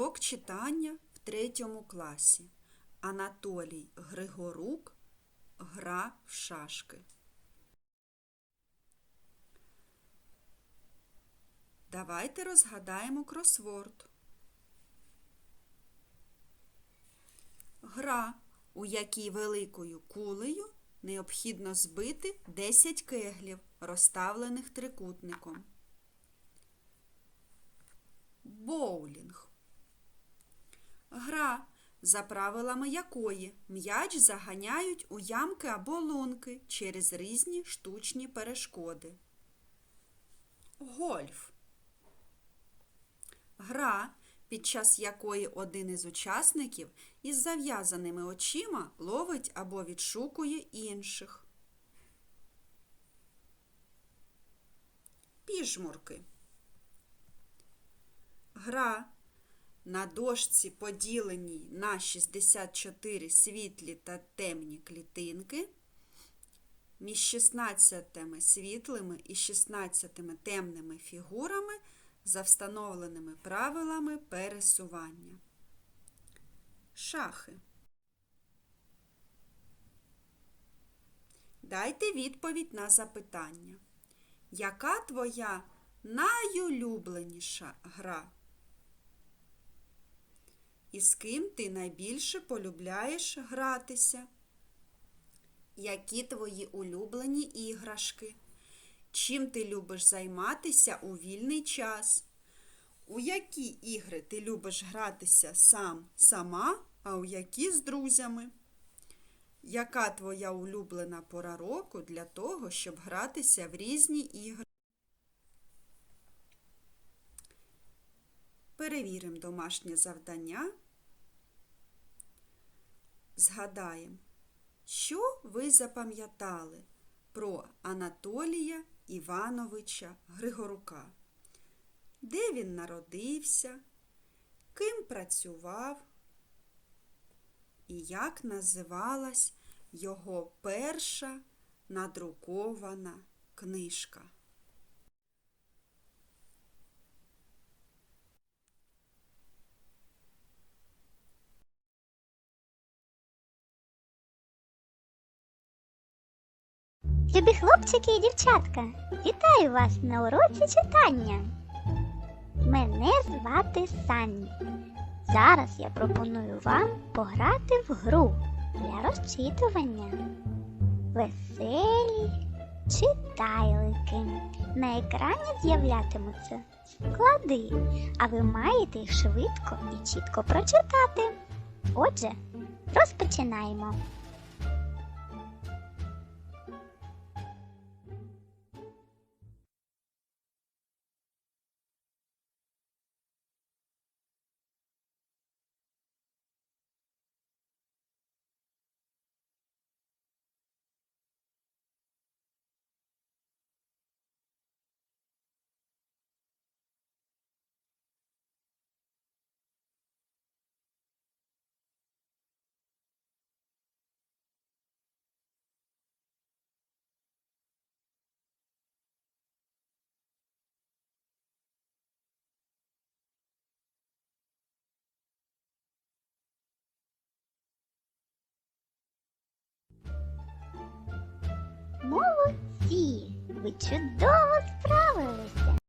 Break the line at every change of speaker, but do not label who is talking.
Урок читання в третьому класі. Анатолій Григорук. Гра в шашки. Давайте розгадаємо кросворд. Гра, у якій великою кулею необхідно збити 10 кеглів, розставлених трикутником. Боулінг. Гра, за правилами якої м'яч заганяють у ямки або лунки через різні штучні перешкоди. Гольф. Гра, під час якої один із учасників із зав'язаними очима ловить або відшукує інших. Піжмурки. Гра на дошці, поділеній на 64 світлі та темні клітинки, між 16 світлими і 16 темними фігурами за встановленими правилами пересування. Шахи. Дайте відповідь на запитання. Яка твоя найулюбленіша гра? І з ким ти найбільше полюбляєш гратися? Які твої улюблені іграшки? Чим ти любиш займатися у вільний час? У які ігри ти любиш гратися сам сама, а у які з друзями? Яка твоя улюблена пора року для того, щоб гратися в різні ігри? Перевіримо домашнє завдання. Згадаємо, що ви запам'ятали про Анатолія Івановича Григорука? Де він народився, ким працював і як називалась його перша надрукована книжка?
Любі хлопчики і дівчатка, вітаю вас на уроці читання. Мене звати Санні. Зараз я пропоную вам пограти в гру для розчитування. Веселі читайлики. На екрані з'являтимуться склади, а ви маєте їх швидко і чітко прочитати. Отже, розпочинаємо. Молодці! Ви чудово справилися.